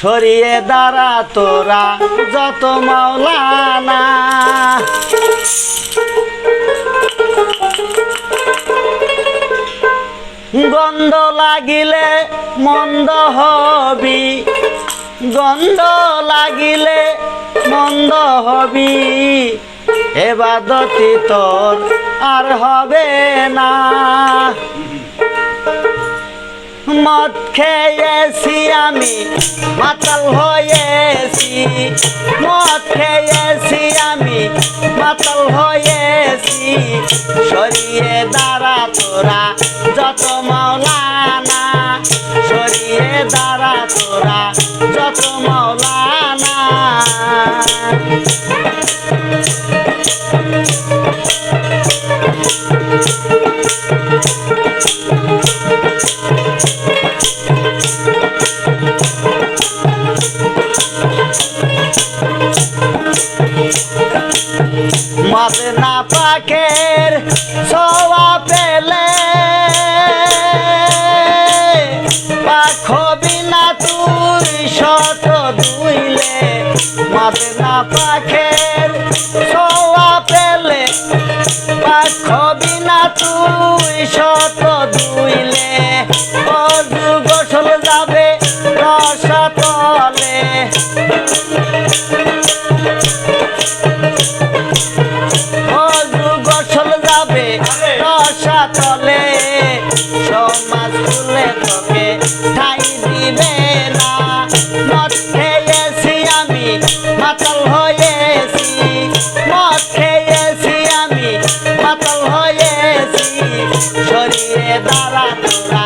সরিয়ে দাঁড়া তোরা, যত মাওলানা। গন্ধ লাগিলে মন্দ হবি, গন্ধ লাগিলে মন্দ হবি। এবাদতি তোর আর হবে না। মদ খেয়েছি আমি, মাতাল হয়েছি। মদ খেয়েছি আমি, মাতাল হয়েছি। সরিয়ে দাঁড়া তোরা, যত মাওলানা সরিয়ে দাঁড়া তোরা, যত মাওলানা পাখের সোয়া পেলে পাখ বিনা তুই শত দুইলে অজু গোসল যাবে রসা তলে সরিয়ে দাঁড়া তোরা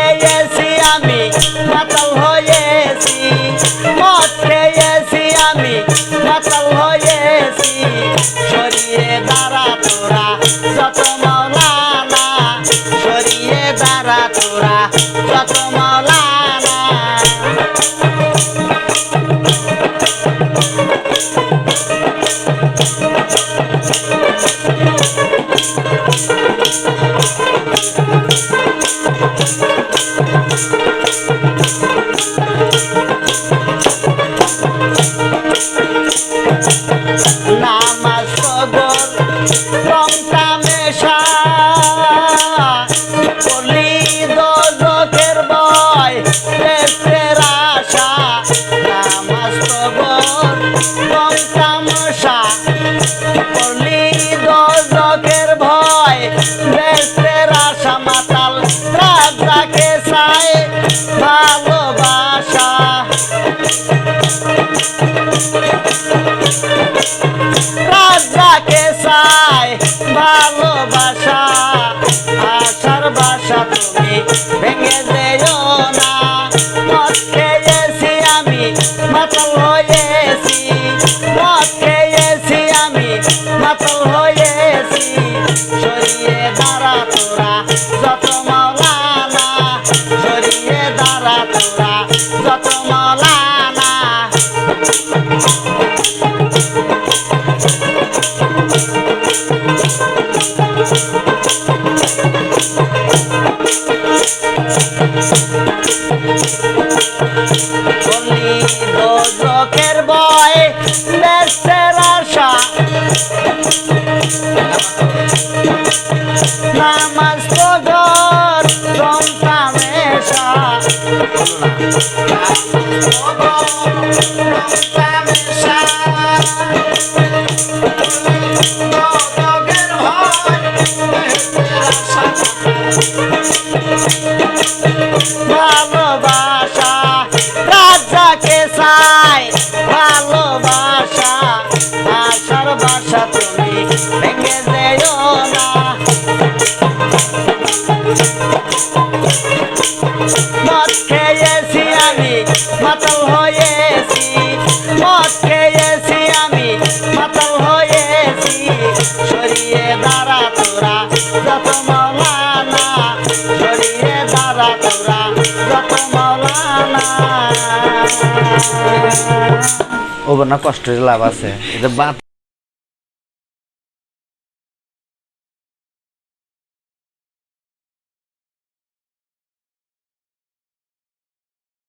চায় ভালোবাসা। রাজাকে চাই ভালোবাসা তোরা যত মাওলানা ভালোবাসা আশার বাসা তুমি ভেঙে দেও না। মদ খেয়েছি আমি মাতাল হয়েছি না কষ্টের লাভ আছে। এটা বাদ